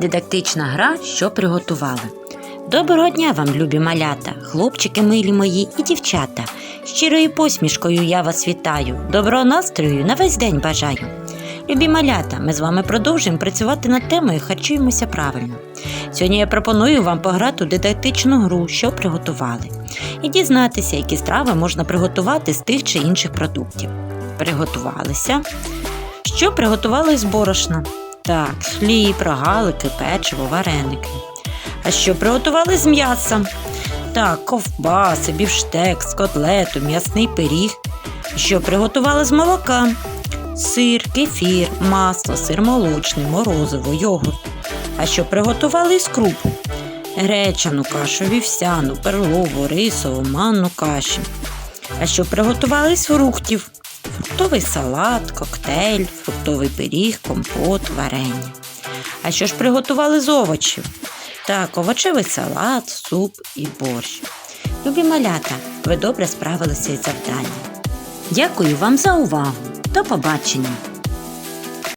Дидактична гра, що приготували. Доброго дня вам, любі малята, хлопчики милі мої і дівчата. Щирою посмішкою я вас вітаю. Доброго настрою на весь день бажаю. Любі малята, ми з вами продовжуємо працювати над темою Харчуємося правильно. Сьогодні я пропоную вам пограти у дидактичну гру, що приготували, і дізнатися, які страви можна приготувати з тих чи інших продуктів. Приготувалися. Що приготували з борошна? Так, хліб, рогалики, печиво, вареники. А що приготували з м'яса? Так, ковбаси, бівштек, з котлету, м'ясний пиріг. Що приготували з молока? Сир, кефір, масло, сир молочний, морозиво, йогурт. А що приготували з круп? Гречану кашу, вівсяну, перлову, рисову, манну каші. А що приготували з фруктів? Фруктовий салат, коктейль, фруктовий пиріг, компот, варення. А що ж приготували з овочів? Так, овочевий салат, суп і борщ. Любі малята, ви добре справилися із завданням. Дякую вам за увагу. До побачення!